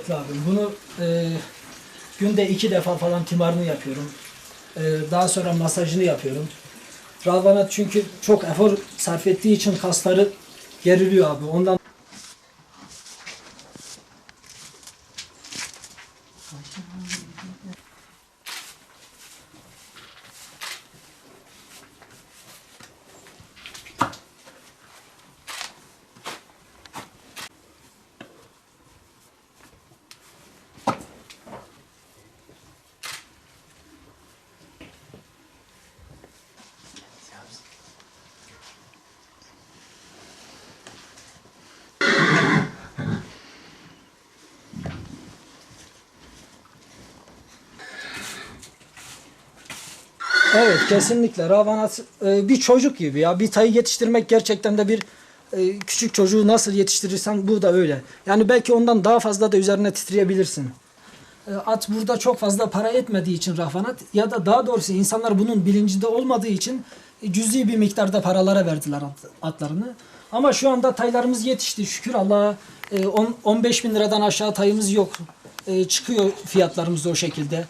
zahmetli abi. Bunu e, günde iki defa falan timarını yapıyorum. E, daha sonra masajını yapıyorum. Radvanat çünkü çok efor sarf ettiği için kasları geriliyor abi. Ondan Evet kesinlikle Ravanat e, bir çocuk gibi ya bir tayı yetiştirmek gerçekten de bir e, küçük çocuğu nasıl yetiştirirsen bu da öyle. Yani belki ondan daha fazla da üzerine titreyebilirsin. E, At burada çok fazla para etmediği için Ravanat ya da daha doğrusu insanlar bunun bilincinde olmadığı için e, cüzi bir miktarda paralara verdiler at- atlarını. Ama şu anda taylarımız yetişti şükür Allah'a. E, on- 15 bin liradan aşağı tayımız yok. E, çıkıyor fiyatlarımız o şekilde.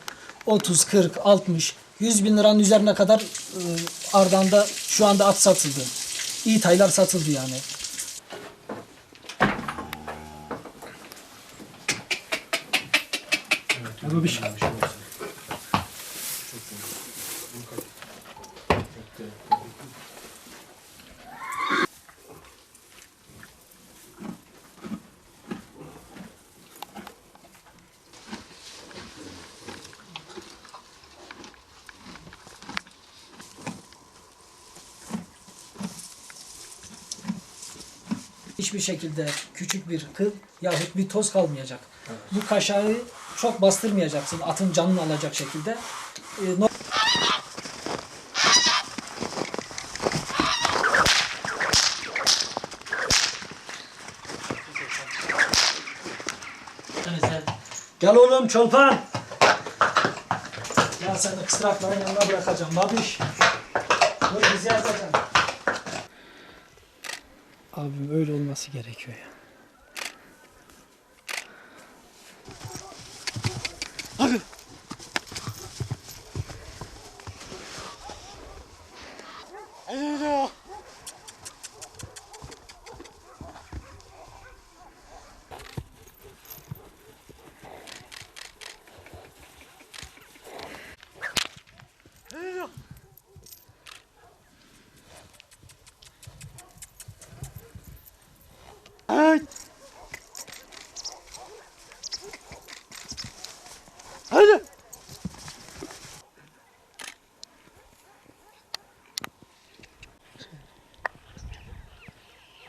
30, 40, 60, 100 bin liranın üzerine kadar e, ardanda şu anda at satıldı. İyi taylar satıldı yani. Bu bir şey. Hiçbir şekilde küçük bir kıl yahut bir toz kalmayacak. Bu kaşağı çok bastırmayacaksın atın canını alacak şekilde. E, no- Gel oğlum çolpan. Ya seni kısrakların yanına bırakacağım babiş. Dur bizi yazacaksın. Abim öyle olması gerekiyor ya.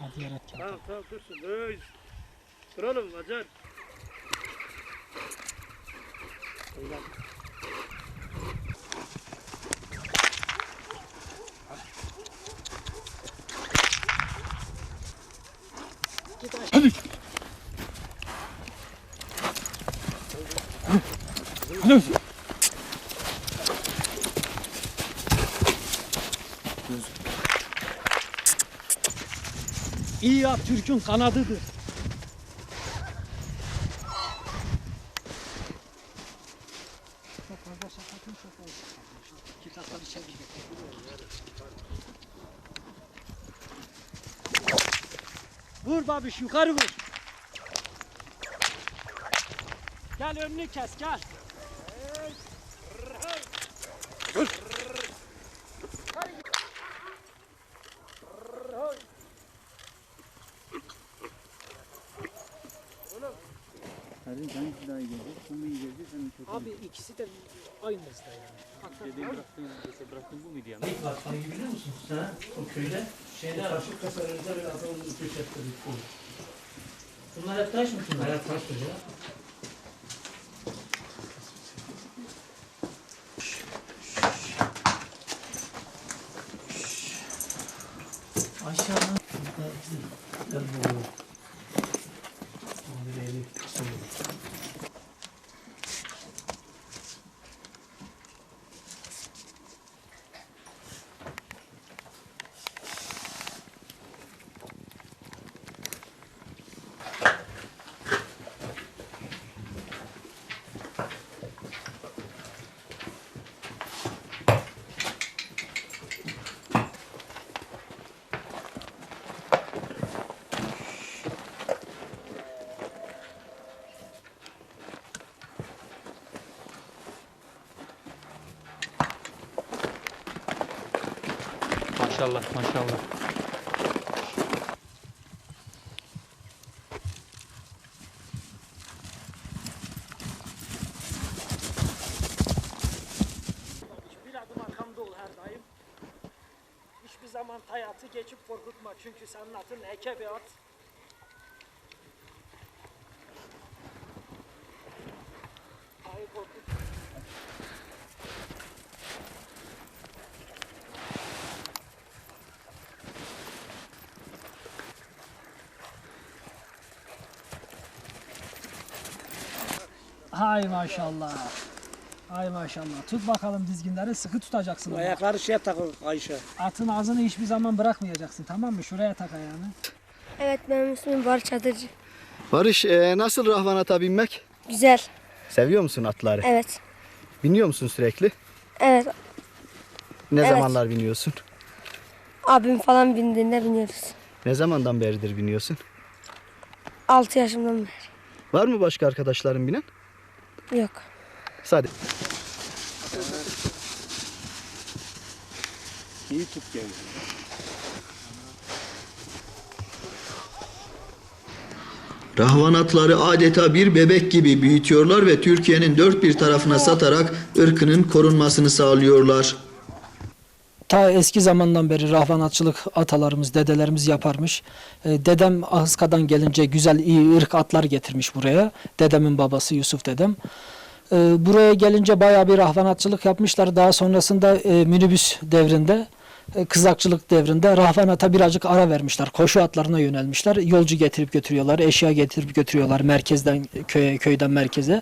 Hadi yarat gel. Tamam tamam dursun. Öy. Dur oğlum Acar. İyi at Türk'ün kanadıdır. Vur babiş yukarı vur. Gel önünü kes gel. Hadi hangisi daha iyi gelecek? Bu mu iyi gelecek? Sen mi çok Abi ikisi de aynı hızda yani. Dediğin bıraktığın, mesela bıraktığın bu muydu yani? İlk vakfayı biliyor musunuz ha? O köyde. Şeyde karşı kasalarında böyle adamın üç ettirdik. Bunlar hep taş mı bunlar? Hayat taştır ya. Aşağıdan. Gel bu. Maşallah maşallah. Bir adım arkamda ol. Hiçbir zaman hayatı geçip korkutma. Çünkü senin atın eke bir at. Hay maşallah. Hay maşallah. Tut bakalım dizginleri sıkı tutacaksın. ama. Ayakları şeye takıl Ayşe. Atın ağzını hiçbir zaman bırakmayacaksın tamam mı? Şuraya tak ayağını. Evet benim ismim Barış Çadırcı. Barış e, nasıl rahvanata binmek? Güzel. Seviyor musun atları? Evet. Biniyor musun sürekli? Evet. Ne Evet. zamanlar biniyorsun? Abim falan bindiğinde biniyoruz. Ne zamandan beridir biniyorsun? 6 yaşımdan beri. Var mı başka arkadaşların binen? Yok. Sadece. İyi tut gel. Rahvanatları adeta bir bebek gibi büyütüyorlar ve Türkiye'nin dört bir tarafına satarak ırkının korunmasını sağlıyorlar. Ta eski zamandan beri rahvanatçılık atalarımız, dedelerimiz yaparmış. Ee, Dedem Ahıska'dan gelince güzel iyi ırk atlar getirmiş buraya. Dedemin babası Yusuf dedem. Ee, Buraya gelince bayağı bir rahvanatçılık yapmışlar. Daha sonrasında e, minibüs devrinde, e, kızakçılık devrinde rahvanata birazcık ara vermişler. Koşu atlarına yönelmişler. Yolcu getirip götürüyorlar, eşya getirip götürüyorlar merkezden köye, köyden merkeze.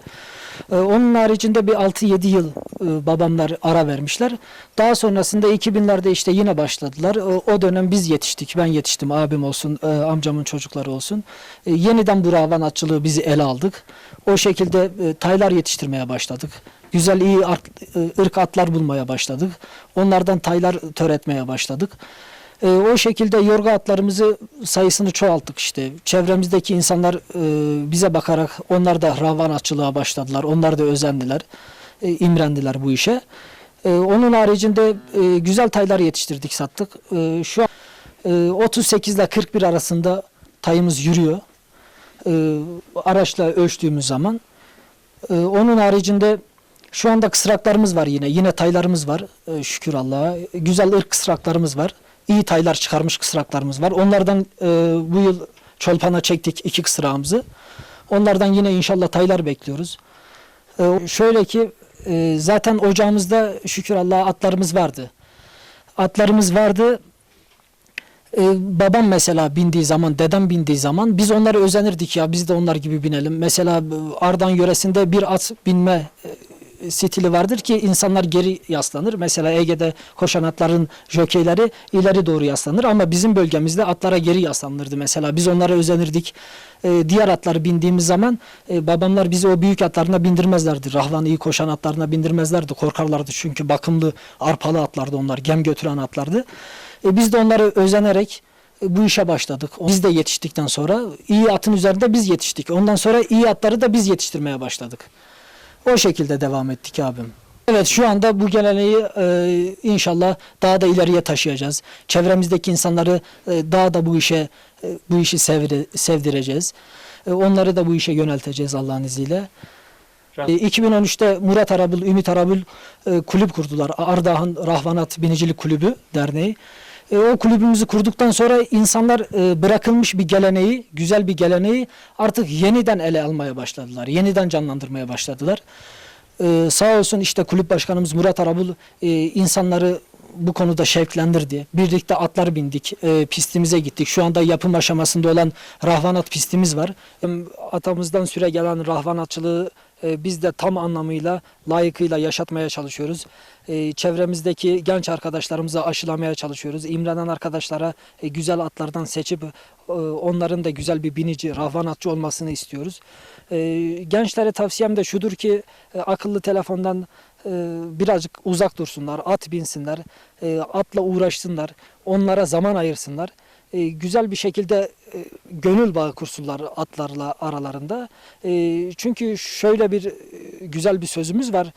Ee, Onun haricinde bir 6-7 yıl e, babamlar ara vermişler. Daha sonrasında 2000'lerde işte yine başladılar. O, o dönem biz yetiştik. Ben yetiştim. Abim olsun, e, amcamın çocukları olsun. E, Yeniden bu ravanatçılığı bizi ele aldık. O şekilde e, taylar yetiştirmeye başladık. Güzel iyi ırk atlar bulmaya başladık. Onlardan taylar töretmeye başladık. E, o şekilde yorga atlarımızı sayısını çoğalttık işte. Çevremizdeki insanlar e, bize bakarak onlar da ravanatçılığa başladılar. Onlar da özendiler. E, imrendiler bu işe. E, onun haricinde e, güzel taylar yetiştirdik sattık. E, şu an e, 38 ile 41 arasında tayımız yürüyor. E, araçla ölçtüğümüz zaman. E, onun haricinde şu anda kısraklarımız var yine. Yine taylarımız var. e, şükür Allah'a. Güzel ırk kısraklarımız var. İyi taylar çıkarmış kısraklarımız var. Onlardan e, bu yıl çolpana çektik iki kısrağımızı. Onlardan yine inşallah taylar bekliyoruz. E, şöyle ki e, zaten ocağımızda şükür Allah'a atlarımız vardı. Atlarımız vardı. E, babam mesela bindiği zaman, dedem bindiği zaman biz onlara özenirdik ya biz de onlar gibi binelim. Mesela e, Ardahan yöresinde bir at binme e, stili vardır ki insanlar geri yaslanır. Mesela Ege'de koşan atların jokeyleri ileri doğru yaslanır ama bizim bölgemizde atlara geri yaslanırdı mesela. Biz onlara özenirdik. E, diğer atları bindiğimiz zaman e, babamlar bizi o büyük atlarına bindirmezlerdi. Rahvan iyi koşan atlarına bindirmezlerdi. Korkarlardı çünkü bakımlı arpalı atlardı onlar. Gem götüren atlardı. E, biz de onlara özenerek e, bu işe başladık. Biz de yetiştikten sonra iyi atın üzerinde biz yetiştik. Ondan sonra iyi atları da biz yetiştirmeye başladık. O şekilde devam ettik abim. Evet şu anda bu geleneği e, inşallah daha da ileriye taşıyacağız. Çevremizdeki insanları e, daha da bu işe e, bu işi sevdi- sevdireceğiz. E, onları da bu işe yönelteceğiz Allah'ın izniyle. E, 2013'te Murat Arabul, Ümit Arabul e, kulüp kurdular. Ardahan Rahvanat Binicilik Kulübü Derneği. E, o kulübümüzü kurduktan sonra insanlar e, bırakılmış bir geleneği, güzel bir geleneği artık yeniden ele almaya başladılar. Yeniden canlandırmaya başladılar. E, sağ olsun işte kulüp başkanımız Murat Arabul e, insanları bu konuda şevklendirdi. Birlikte atlar bindik, e, pistimize gittik. Şu anda yapım aşamasında olan rahvanat pistimiz var. Atamızdan süre gelen rahvanatçılığı e, biz de tam anlamıyla, layıkıyla yaşatmaya çalışıyoruz. E, çevremizdeki genç arkadaşlarımıza aşılamaya çalışıyoruz. İmrenen arkadaşlara e, güzel atlardan seçip e, onların da güzel bir binici, rahvanatçı olmasını istiyoruz. E, gençlere tavsiyem de şudur ki e, akıllı telefondan birazcık uzak dursunlar, at binsinler, atla uğraşsınlar, onlara zaman ayırsınlar. E, güzel bir şekilde e, gönül bağı kursunlar atlarla aralarında. E, çünkü şöyle bir güzel bir sözümüz var.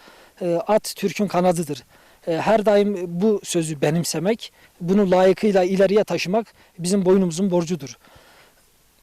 At Türk'ün kanadıdır. her daim bu sözü benimsemek, bunu layıkıyla ileriye taşımak bizim boynumuzun borcudur.